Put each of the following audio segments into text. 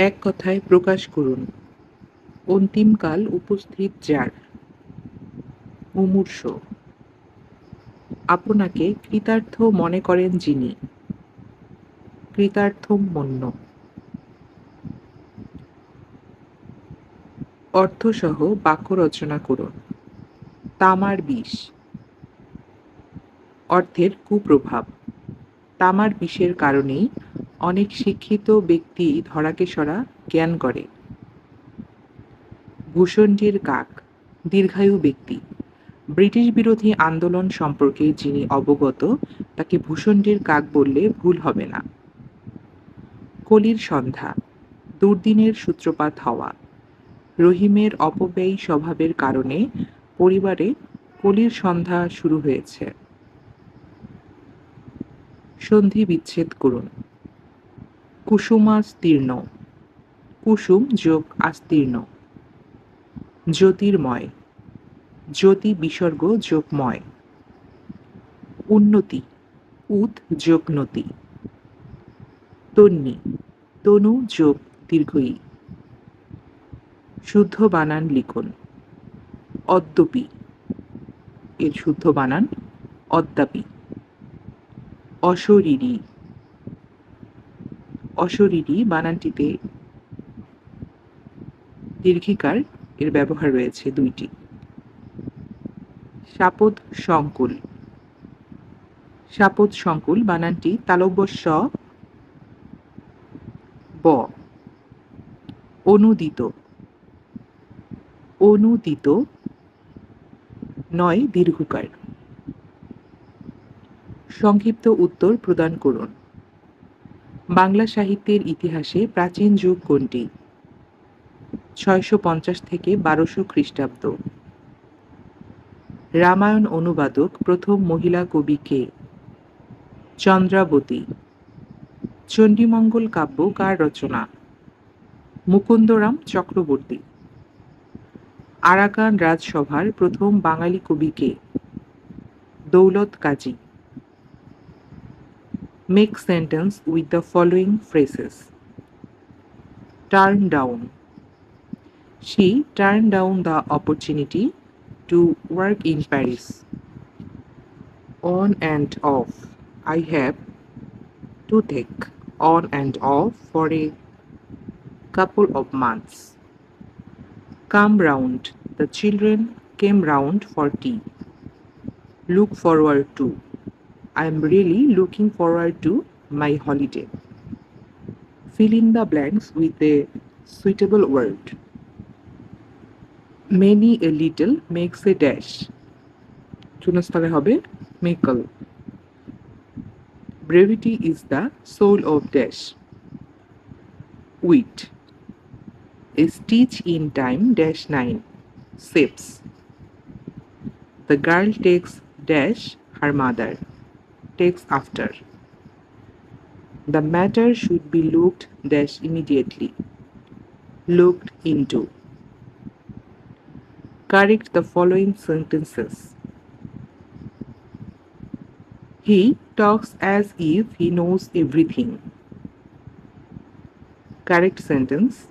এক কথায় প্রকাশ করুন। অন্তিমকাল উপস্থিত যার? মুমূর্ষ। আপনাকে কৃতার্থ মনে করেন যিনি। কৃতার্থ মন্য। অর্থসহ বাক্য রচনা করুন। তামার বিষ। অর্থের কুপ্রভাব। তামার বিষের কারণেই অনেক শিক্ষিত ব্যক্তি ধরাকেশরা জ্ঞান করে। ভূষণ্ডীর কাক, দীর্ঘায়ু ব্যক্তি। ব্রিটিশ বিরোধী আন্দোলন সম্পর্কে যিনি অবগত, তাকে ভূষণ্ডীর কাক বললে ভুল হবে না। কলির সন্ধ্যা, দুর্দিনের সূত্রপাত হওয়া। রহিমের অপব্যয়ী স্বভাবের কারণে পরিবারে কলির সন্ধ্যা শুরু হয়েছে। সন্ধি বিচ্ছেদ করুন। কুসুমাস্তীর্ণ কুসুম যোগ আস্তীর্ণ। জ্যোতির্ময়। জ্যোতি বিসর্গ যোগময়। উন্নতি। উদ যোগ নতি তন্নি। তনু যোগ দীর্ঘই শুদ্ধ বানান লিখুন। অদ্যপি। এর শুদ্ধ বানান অদ্যাপি। অশরীরী। অশরীরী বানানটিতে দীর্ঘিকার এর ব্যবহার রয়েছে দুইটি। শাপদ সংকুল। শাপদ সংকুল বানানটি তালব্য স ব। অনুদিত। অনুদিত নয় দীর্ঘকার। সংক্ষিপ্ত উত্তর প্রদান করুন। বাংলা সাহিত্যের ইতিহাসে প্রাচীন যুগ কোনটি? ছয়শো পঞ্চাশ থেকে বারোশো খ্রিস্টাব্দ। রামায়ণ অনুবাদক প্রথম মহিলা কবি কে? চন্দ্রাবতী। চণ্ডীমঙ্গল কাব্য কার রচনা? মুকুন্দরাম চক্রবর্তী। আরাকান রাজসভার প্রথম বাঙালি কবি কে? দৌলত কাজী। Make sentence with the following phrases. Turn down. She turned down the opportunity to work in Paris. On and off. I have to take on and off for a couple of months. Come round. The children came round for tea. Look forward to. I am really looking forward to my holiday. Fill in the blanks with a suitable word. Many a little makes a dash. শূন্যস্থানে হবে Mekal Brevity is the soul of dash. Wit. A stitch in time dash 9. Sips. The girl takes dash her mother. Takes after. The matter should be looked dash immediately. Looked into. Correct the following sentences. He talks as if he knows everything. Correct sentence.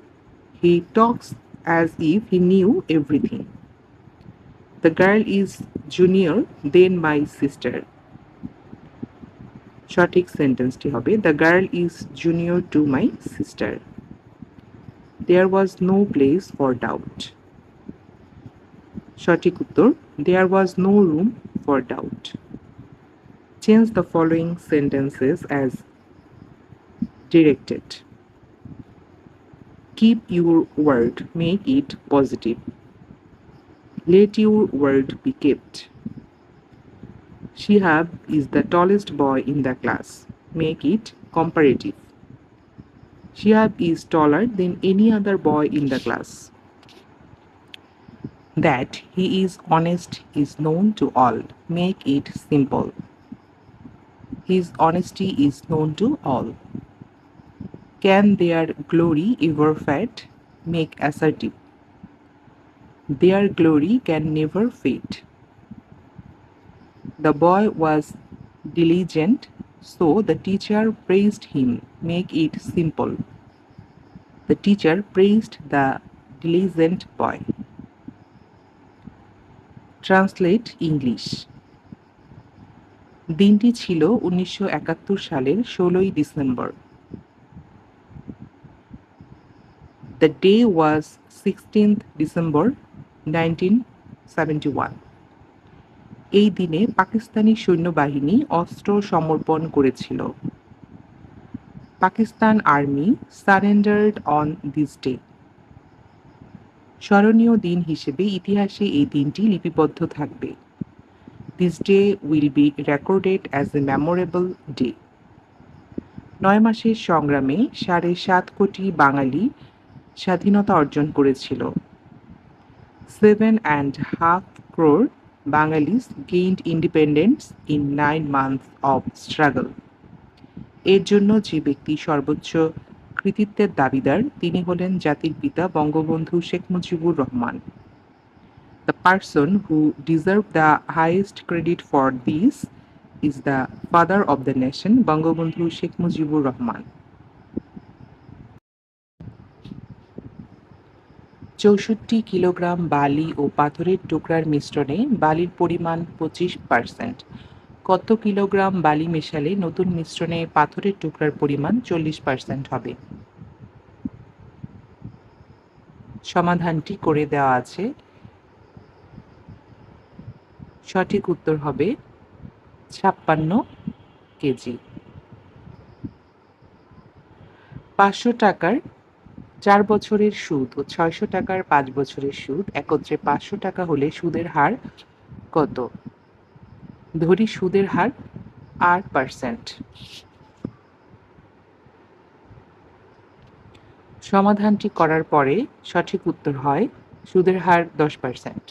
He talks as if he knew everything. The girl is junior than my sister. সঠিক সেন্টেন্সটি হবে the girl is junior to my sister there was no place for doubt সঠিক উত্তর there was no room for doubt change the following sentences as directed keep your word make it positive let your word be kept Shihab is the tallest boy in the class. Make it comparative. Shihab is taller than any other boy in the class. That he is honest is known to all. Make it simple. His honesty is known to all. Can their glory ever fade? Make assertive. Their glory can never fade. The boy was diligent, so the teacher praised him. Make it simple. The teacher praised the diligent boy. Translate English দিনটি ছিল উনিশশো একাত্তর সালের ষোলোই December the day was sixteenth December nineteen seventy one এই দিনে পাকিস্তানি সৈন্যবাহিনী অস্ত্র সমর্পণ করেছিল। Pakistan army surrendered on this day. স্মরণীয় দিন হিসেবে ইতিহাসে এই দিনটি লিপিবদ্ধ থাকবে। This day will be recorded as a memorable day. নয় মাসের সংগ্রামে সাড়ে সাত কোটি বাঙালি স্বাধীনতা অর্জন করেছিল। Seven and half crore Bengalis gained independence in nine month of struggle এর জন্য যে ব্যক্তি সর্বোচ্চ কৃতিত্বের দাবিদার, তিনি হলেন জাতির পিতা Bangabandhu Sheikh Mujibur Rahman. The person who deserve the highest credit for this is the father of the nation Bangabandhu Sheikh Mujibur Rahman. চৌষট্টি কিলোগ্রাম বালি ও পাথরের টুকরার মিশ্রণে বালির পরিমাণ পঁচিশ পার্সেন্ট কত কিলোগ্রাম বালি মেশালে নতুন মিশ্রণে পাথরের টুকরার পরিমাণ চল্লিশ পার্সেন্ট হবে? সমাধানটি করে দেওয়া আছে। সঠিক উত্তর হবে ছাপ্পান্ন কেজি। পাঁচশো টাকার চার বছরের সুদ ও ছয়শো টাকার পাঁচ বছরের সুদ, একত্রে পাঁচশো টাকা হলে সুদের হার কত? ধরি সুদের হার আট পার্সেন্ট। সমাধানটি করার পরে সঠিক উত্তর হয় সুদের হার দশ পার্সেন্ট।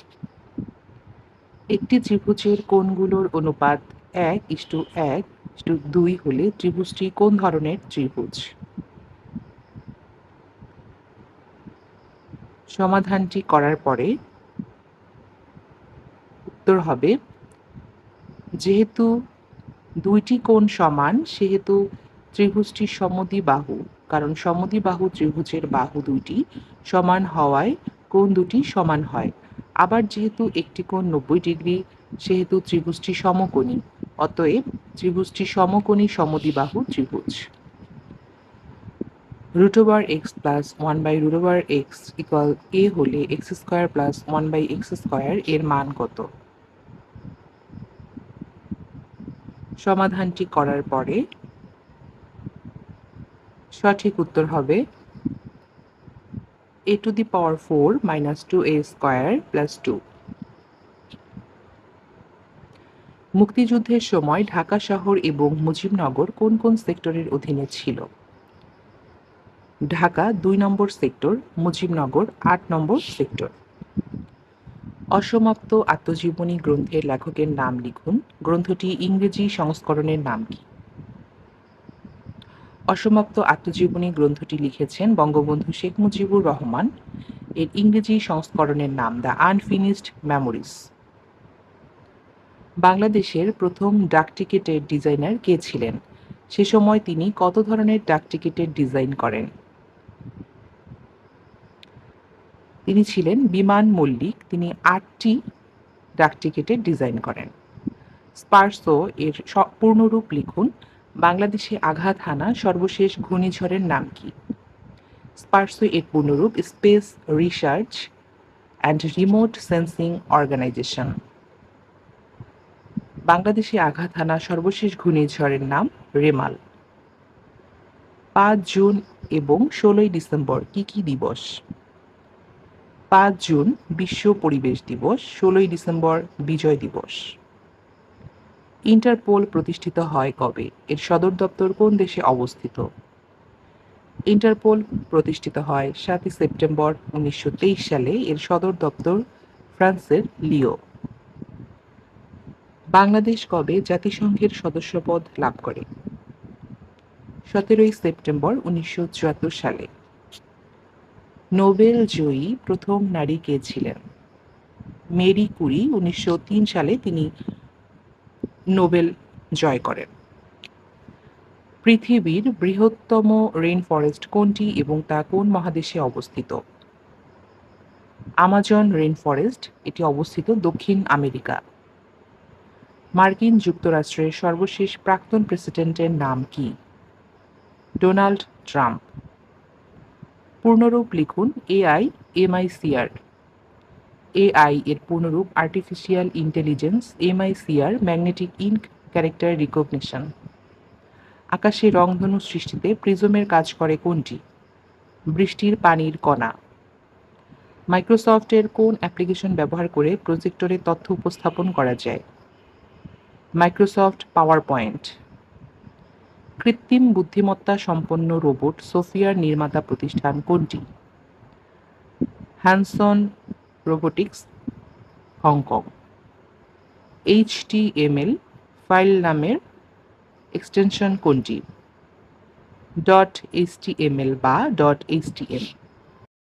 একটি ত্রিভুজের কোণগুলোর অনুপাত এক ইস্টু এক ইস্টু দুই হলে ত্রিভুজটি কোন ধরনের ত্রিভুজ? সমাধানটি করার পরে উত্তর হবে, যেহেতু দুইটি কোণ সমান, সেহেতু ত্রিভুজটি সমদি বাহু, কারণ সমদি বাহু ত্রিভুজের বাহু দুইটি সমান হওয়ায় কোণ দুটি সমান হয়। আবার যেহেতু একটি কোণ নব্বই ডিগ্রি, সেহেতু ত্রিভুজটি সমকোণী, অতএব ত্রিভুজটি সমকোণী সমদ্বিবাহু ত্রিভুজ। Root over X plus one by root over X equal A হলে X square plus one by X square এর মান কত? সমাধানটি করার পরে সঠিক উত্তর হবে A to the power four minus two A square plus two মুক্তিযুদ্ধের সময় ঢাকা শহর এবং মুজিবনগর কোন কোন সেক্টরের অধীনে ছিল? ঢাকা দুই নম্বর সেক্টর, মুজিবনগর আট নম্বর সেক্টর। অসমাপ্ত আত্মজীবনী গ্রন্থের লেখকের নাম লিখুন। গ্রন্থটি ইংরেজি সংস্করণের নাম কি? অসমাপ্ত আত্মজীবনী গ্রন্থটি লিখেছেন বঙ্গবন্ধু শেখ মুজিবুর রহমান। এর ইংরেজি সংস্করণের নাম দ্য আনফিনিশড মেমোরিজ। বাংলাদেশের প্রথম ডাক টিকিটের ডিজাইনার কে ছিলেন? সে সময় তিনি কত ধরনের ডাক টিকিটের ডিজাইন করেন? তিনি ছিলেন বিমান মল্লিক। তিনি আটটি ডাক টিকিটের ডিজাইন করেন। স্পার্সো এর পূর্ণরূপ লিখুন, বাংলাদেশে আঘাত হানা, সর্বশেষ ঘূর্ণিঝড়ের নাম কি? স্পার্সো এর পূর্ণরূপ, space research and remote sensing organization বাংলাদেশে আঘাত হানা, সর্বশেষ ঘূর্ণিঝড়ের নাম রেমাল পাঁচ জুন এবং ষোলোই ডিসেম্বর, কি কি দিবস? পাঁচ জুন বিশ্ব পরিবেশ দিবস, ষোলোই ডিসেম্বর বিজয় দিবস। ইন্টারপোল প্রতিষ্ঠিত হয় কবে? এর সদর দপ্তর কোন দেশে অবস্থিত? ইন্টারপোল প্রতিষ্ঠিত হয় সাতই সেপ্টেম্বর উনিশশো তেইশ সালে, এর সদর দপ্তর ফ্রান্সের লিও। বাংলাদেশ কবে জাতিসংঘের সদস্যপদ লাভ করে? সতেরোই সেপ্টেম্বর উনিশশো চুয়াত্তর সালে। নোবেল জয়ী প্রথম নারী কে ছিলেন? মেরি কুরি, উনিশশো সালে তিনি নোবেল জয় করেন। পৃথিবীর বৃহত্তম রেইন ফরেস্ট কোনটি এবং তা কোন মহাদেশে অবস্থিত? আমাজন রেইন ফরেস্ট এটি অবস্থিত দক্ষিণ আমেরিকা। মার্কিন যুক্তরাষ্ট্রের সর্বশেষ প্রাক্তন প্রেসিডেন্টের নাম কি? Donald Trump. পূর্ণরূপ লিখুন এআই এমআইসিআর এআই এর পূর্ণরূপ artificial intelligence MICR magnetic ink character recognition আকাশে রংধনু সৃষ্টিতে প্রিজমের কাজ করে কোনটি? বৃষ্টির পানির কণা। মাইক্রোসফটের কোন অ্যাপ্লিকেশন ব্যবহার করে প্রজেক্টরে তথ্য উপস্থাপন করা যায়? মাইক্রোসফট পাওয়ার পয়েন্ট কৃত্রিম বুদ্ধিমত্তা সম্পন্ন রোবট সোফিয়ার নির্মাতা প্রতিষ্ঠান কোনটি? Hanson Robotics, Hong Kong. HTML file নামের এক্সটেনশন কোনটি? ডট এইচটিএমএল বা ডট এইচটিএম।